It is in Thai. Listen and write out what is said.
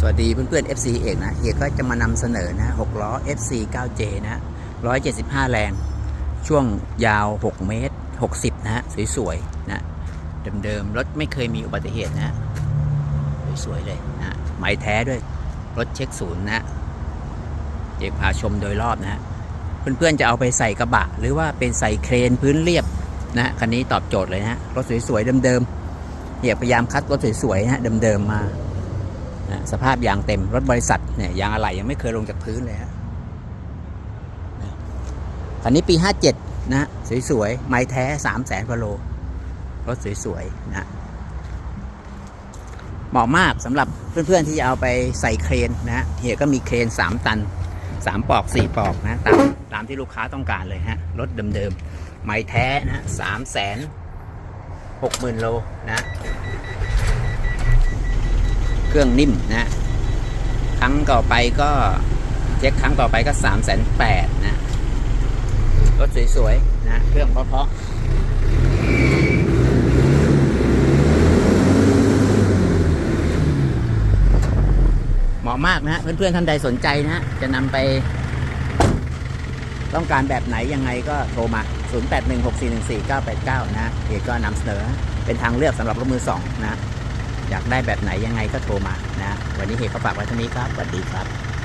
สวัสดีเพื่อนๆ FC เอกนะเอกก็จะมานำเสนอนะ6ล้อ FC 9J นะ 175 แรง ช่วงยาว 6 เมตร 60 นะฮะ สวยๆ นะ เดิมๆ รถไม่เคยมีอุบัติเหตุนะ สวยๆ เลยนะไม้แท้ด้วย รถเช็คศูนย์นะเอกพาชมโดยรอบนะเพื่อนๆ จะเอาไปใส่กระบะ หรือว่าเป็นใส่เครนพื้นเรียบนะคันนี้ตอบโจทย์เลยนะรถสวยๆ เดิมๆเอกพยายามคัดรถสวยๆ นะเดิมๆ มา สภาพยางเต็มรถบริษัทเนี่ยยางอะไหล่ยังไม่เคยลงจากพื้นเลยฮะนะคันนี้ปี 57 นะสวยๆไม้แท้ 3 0 0แสนกว่าโล รถสวยๆนะเหมาะมากสำหรับเพื่อนๆที่จะเอาไปใส่เครนนะฮะเฮียก็มีเครน 3 ตัน 3 ปอก 4 ปอกนะตามตามที่ลูกค้าต้องการเลยฮะ รถเดิมๆ ไม้แท้นะสามแสนหกหมื่นโลนะ รื่องนิ่มนะครั้งต่อไปก็เช็คครั้งต่อไปก็3ามแสนแปดนะรถสวยๆนะเครื่องเพราะๆเหมาะมากนะฮะเพื่อนๆท่านใดสนใจนะฮะจะนำไป ต้องการแบบไหนยังไงก็โทรมา 0816414989 นะเอกก็นำเสนอเป็นทางเลือกสำหรับรถมือสองนะ อยากได้แบบไหนยังไงก็โทรมานะ วันนี้เฮก็ฝากไว้เท่านี้ครับสวัสดีครับ